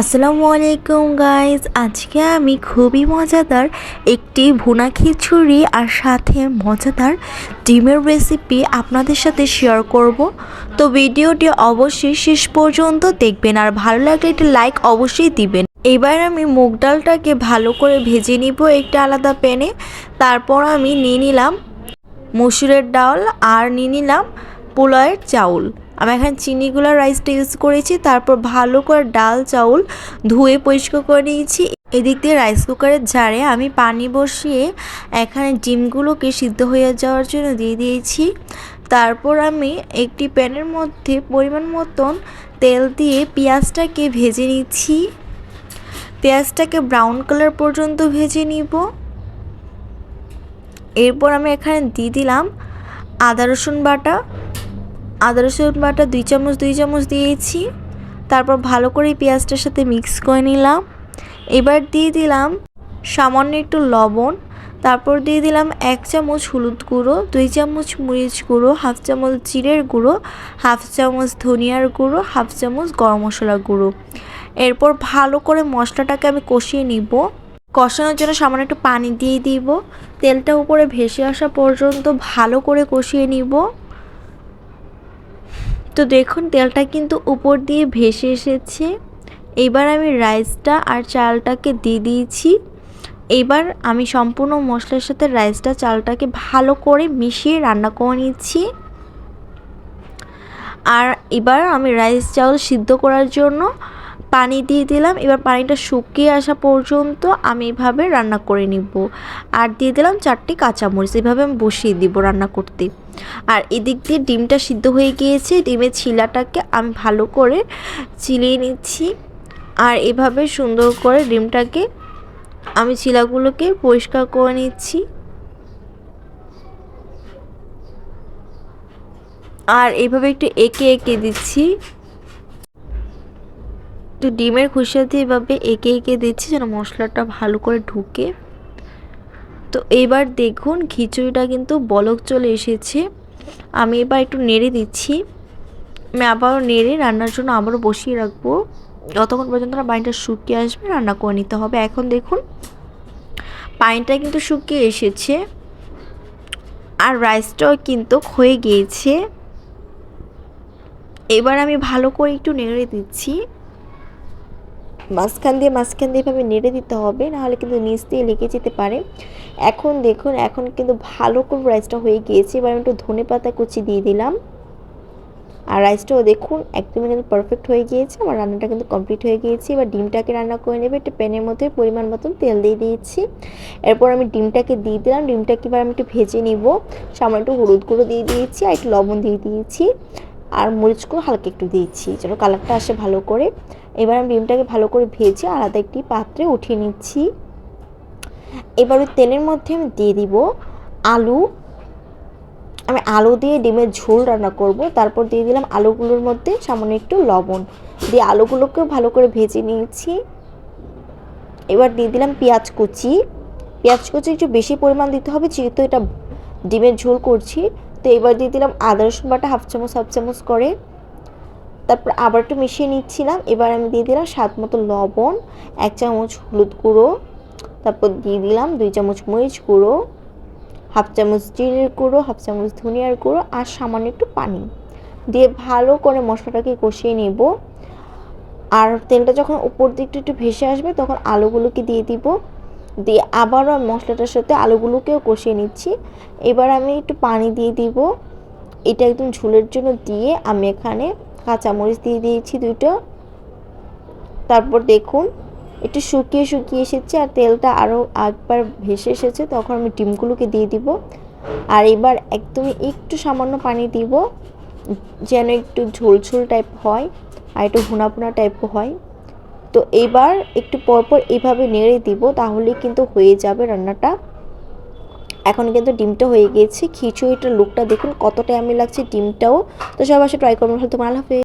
আসসালামু আলাইকুম গাইজ আজকে আমি খুবই মজাদার একটি ভুনা খিচুড়ি আর সাথে মজাদার ডিমের রেসিপি আপনাদের সাথে শেয়ার করব। তো ভিডিওটি অবশ্যই শেষ পর্যন্ত দেখবেন আর ভালো লাগলে একটি লাইক অবশ্যই দিবেন। এবার আমি মুগ ডালটাকে ভালো করে ভেজে নিব একটা আলাদা প্যানে তারপর আমি নিয়ে নিলাম মসুরের ডাল আর নিয়ে নিলাম পোলাওয়ের চাউল। আমি এখানে চিনিগুলো রাইসটা ইউজ করেছি, তারপর ভালো করে ডাল, চাউল ধুয়ে পরিষ্কার করে নিয়েছি। এদিক দিয়ে রাইস কুকারের ঝাড়ে আমি পানি বসিয়ে এখানে ডিমগুলোকে সিদ্ধ হয়ে যাওয়ার জন্য দিয়ে দিয়েছি। তারপর আমি একটি প্যানের মধ্যে পরিমাণ মতন তেল দিয়ে পেঁয়াজটাকে ভেজে নিচ্ছি। পেঁয়াজটাকে ব্রাউন কালার পর্যন্ত ভেজে নিব। এরপর আমি এখানে দিয়ে দিলাম আদা রসুন বাটা। আদা রসুন বাটা দুই চামচ দুই চামচ দিয়েছি। তারপর ভালো করে পেঁয়াজটার সাথে মিক্স করে নিলাম। এবার দিয়ে দিলাম সামান্য একটু লবণ। তারপর দিয়ে দিলাম এক চামচ হলুদ গুঁড়ো, দুই চামচ মরিচ গুঁড়ো, হাফ চামচ জিরের গুঁড়ো, হাফ চামচ ধনিয়ার গুঁড়ো, হাফ চামচ গরম মশলা গুঁড়ো। এরপর ভালো করে মশলাটাকে আমি কষিয়ে নিব। কষানোর জন্য সামান্য একটু পানি দিয়ে দিব। তেলটা উপরে ভেসে আসা পর্যন্ত ভালো করে কষিয়ে নিব। তো দেখুন, তেলটা কিন্তু উপর দিয়ে ভেসে এসেছে। এবার আমি রাইসটা আর চালটাকে দিয়ে দিয়েছি। এবার আমি সম্পূর্ণ মশলার সাথে রাইসটা চালটাকে ভালো করে মিশিয়ে রান্না করে নিচ্ছি। আর এবার আমি রাইস চাউল সিদ্ধ করার জন্য পানি দিয়ে দিলাম। এবার পানিটা শুকিয়ে আসা পর্যন্ত আমি এভাবে রান্না করে নিব। আর দিয়ে দিলাম চারটি কাঁচামরিচ। এভাবে আমি বসিয়ে দিব রান্না করতে। আর এদিক দিয়ে ডিমটা সিদ্ধ হয়ে গিয়েছে। ডিমের ছিলাটাকে আমি ভালো করে চিলিয়ে নিচ্ছি। আর এভাবে সুন্দর করে ডিমটাকে আমি ছিলাগুলোকে পরিষ্কার করে নিচ্ছি। আর এভাবে একটু এঁকে এঁকে দিচ্ছি। একটু ডিমের খুশা দিয়ে এভাবে এঁকে এঁকে দিচ্ছি যেন মশলাটা ভালো করে ঢুকে। তো এবার দেখুন খিচুড়িটা কিন্তু বলক চলে এসেছে। আমি এবার একটু নেড়ে দিচ্ছি। আমি আবারও নেড়ে রান্নার জন্য আবারও বসিয়ে রাখব। যতক্ষণ পর্যন্ত না পানিটা শুকিয়ে আসবে রান্না করে নিতে হবে। এখন দেখুন, পানিটা কিন্তু শুকিয়ে এসেছে। আর রাইসটাও কিন্তু হয়ে গিয়েছে। এবার আমি ভালো করে একটু নেড়ে দিচ্ছি। মাঝখান দিয়ে মাঝখান দিয়ে এভাবে নেড়ে দিতে হবে, নাহলে কিন্তু নিচ দিয়ে লেগে যেতে পারে। এখন দেখুন, এখন কিন্তু ভালো করে রাইসটা হয়ে গিয়েছে। এবার আমি একটু ধনে পাতা কুচি দিয়ে দিলাম। আর রাইসটাও দেখুন, একদমই কিন্তু পারফেক্ট হয়ে গিয়েছে। আমার রান্নাটা কিন্তু কমপ্লিট হয়ে গিয়েছে। এবার ডিমটাকে রান্না করে নেবে। একটা প্যানের মধ্যে পরিমাণ মতন তেল দিয়ে দিয়েছি। এরপর আমি ডিমটাকে দিয়ে দিলাম। ডিমটাকে এবার আমি একটু ভেজে নিব। সামান্য একটু হলুদ গুঁড়ো দিয়ে দিয়েছি আর একটু লবণ দিয়ে দিয়েছি। আর মরিচগুলো হালকা একটু দিয়েছি যেন কালারটা আসে ভালো করে। এবার আমি ডিমটাকে ভালো করে ভেজে আলাদা একটি পাত্রে উঠিয়ে নিচ্ছি। এবার ওই তেলের মধ্যে আমি দিয়ে দিব আলু। আমি আলু দিয়ে ডিমের ঝোল রান্না করব, তারপর দিয়ে দিলাম আলুগুলোর মধ্যে সামান্য একটু লবণ। দিয়ে আলুগুলোকেও ভালো করে ভেজে নিয়েছি। এবার দিয়ে দিলাম পেঁয়াজ কুচি। পেঁয়াজ কুচি একটু বেশি পরিমাণ দিতে হবে, যেহেতু এটা ডিমের ঝোল করছি। তো এবার দিয়ে দিলাম আদা, রসুন বাটা হাফ চামচ হাফ চামচ করে। তারপর আবার একটু মিশিয়ে নিচ্ছিলাম। এবার আমি দিয়ে দিলাম স্বাদ মতো লবণ, এক চামচ হলুদ গুঁড়ো। তারপর দিয়ে দিলাম দুই চামচ মরিচ গুঁড়ো, হাফ চামচ জিরের গুঁড়ো, হাফ চামচ ধনিয়ার গুঁড়ো আর সামান্য একটু পানি। দিয়ে ভালো করে মশলাটাকে কষিয়ে নেব। আর তেলটা যখন উপর দিকটা একটু ভেসে আসবে, তখন আলুগুলোকে দিয়ে দিব। দিয়ে আবারও মশলাটার সাথে আলুগুলোকেও কষিয়ে নিচ্ছি। এবার আমি একটু পানি দিয়ে দিব। এটা একদম ঝুলের জন্য দিয়ে আমি এখানে কাঁচামরিচ দিয়ে দিয়েছি দুটো। তারপর দেখুন, একটু শুকিয়ে শুকিয়ে এসেছে আর তেলটা আরও একবার ভেসে এসেছে, তখন আমি ডিমগুলোকে দিয়ে দিব। আর এবার একদমই একটু সামান্য পানি দিব, যেন একটু ঝোল ঝোল টাইপ হয় আর একটু ভুনা ভুনা টাইপও হয়। তো এবার একটু পরপর এভাবে নেড়ে দিব তাহলে কিন্তু হয়ে যাবে রান্নাটা। এখন কিন্তু ডিমটা হয়ে গিয়েছে খিচুড়িটার লুকটা দেখুন কতটা আমি লাগছে ডিমটাও। তো সবাই ট্রাই করবেন হয়তো ভালো